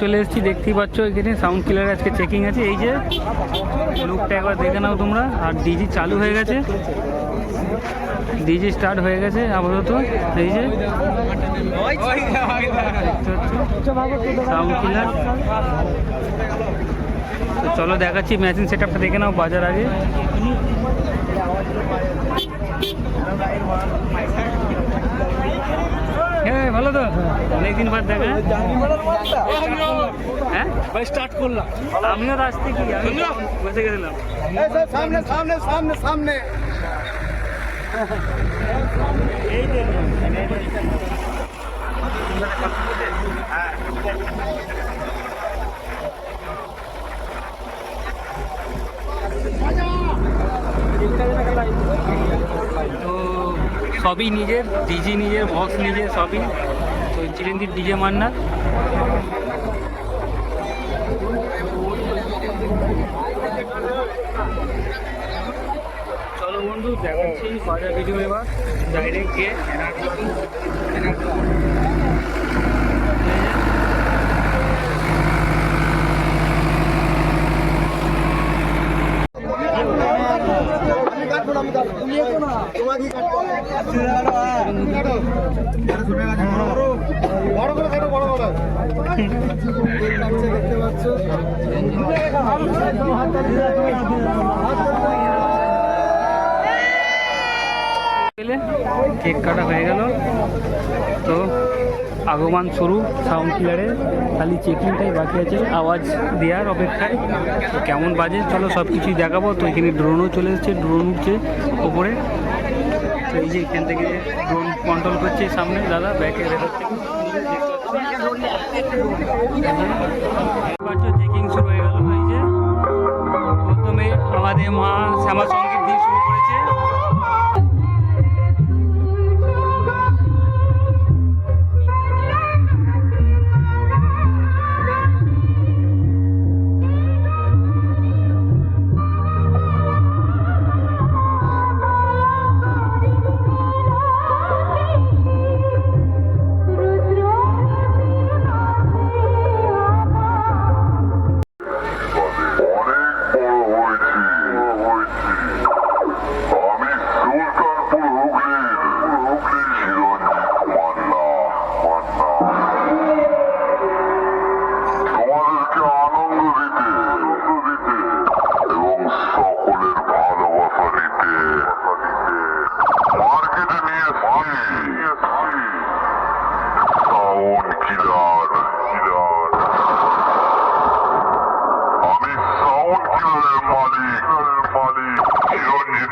চলে এসেছি, দেখতেই পাচ্ছ এখানে সাউন্ড কিলার আজকে চেকিং আছে। এই যে লুকটা একবার দেখে নাও তোমরা। আর ডিজি চালু হয়ে গেছে। ডিজি স্টার্ট হয়ে গেছে, আপাতত। এই যে সাউন্ড কিলার চলো দেখাচ্ছি ম্যাচিং সেট আপটা দেখে নাও বাজার আগে। ভালো তো? অনেকদিন বাদ দেখা। হ্যাঁ? স্টার্ট করলাম। আমিও তো আসতে কি? আমি বসে গেছিলাম। সামনে সামনে সামনে সামনে তো সবই নিজের ডিজি নিজের বক্স নিজের, সবই। তো চিরঞ্জিত ডিজে মান্নার চলো বন্ধু, দেখাচ্ছি এবার। ডাইরেক্ট গিয়ে। বড় করে কাটো বড় বড় দেখতে পাচ্ছ। পেলে কেক কাটা হয়ে গেল। তো আগমন শুরু সাউন্ড কিলারে খালি চেকিংটাই বাকি আছে, আওয়াজ দেওয়ার অপেক্ষায়। কেমন বাজে? চলো সব কিছুই দেখাবো। তো এখানে ড্রোনও চলে এসেছে ড্রোন উঠছে ওপরে। তো এই যে এখান থেকে ড্রোন কন্ট্রোল করছে সামনে। দাদা থেকে। চেকিং শুরু হয়ে গেল যে। প্রথমে আমাদের মা শ্যামা সংগীত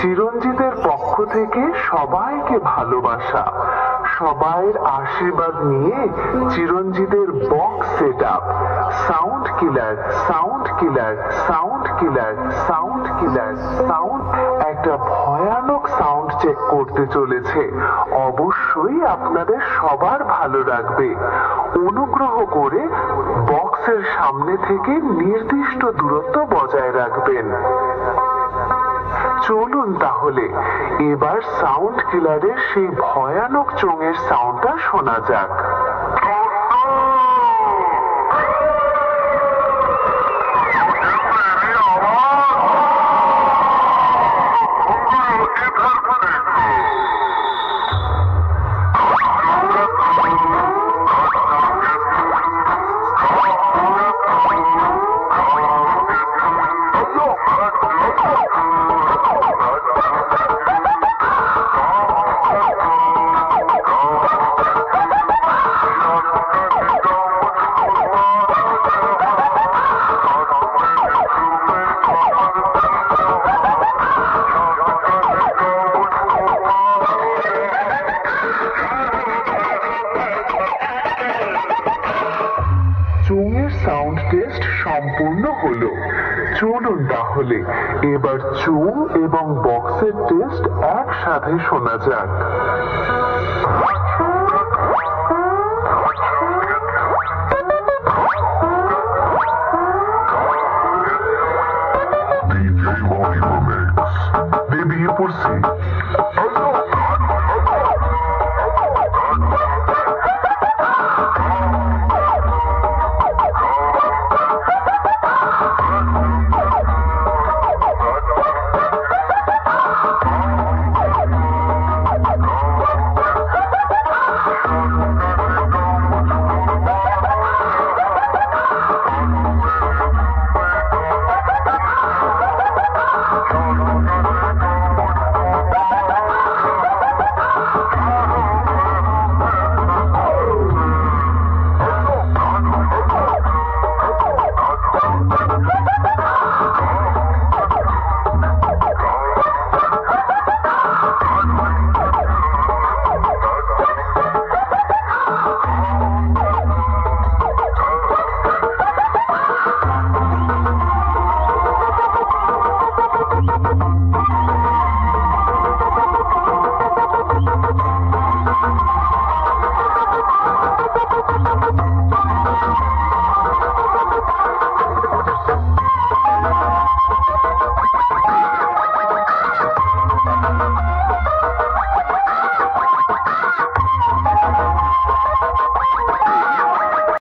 চিরঞ্জিতের পক্ষ থেকে সবাইকে ভালোবাসা। সবাইয়ের আশীর্বাদ নিয়ে চিরঞ্জিতের box set up sound killer sound killer sound killer sound killer sound একটা ভয়ানক সাউন্ড চেক করতে চলেছে। অবশ্যই আপনাদের সবার ভালো লাগবে। অনুগ্রহ করে বক্সের সামনে থেকে নির্দিষ্ট দূরত্ব বজায় রাখবেন। চলুন তাহলে। এবার সাউন্ড কিলারের সেই ভয়ানক চোঙের সাউন্ডটা শোনা যাক। সম্পূর্ণ হলো। চলুন তাহলে এবার চুম এবং বক্সের টেস্ট একসাথে শোনা যাক।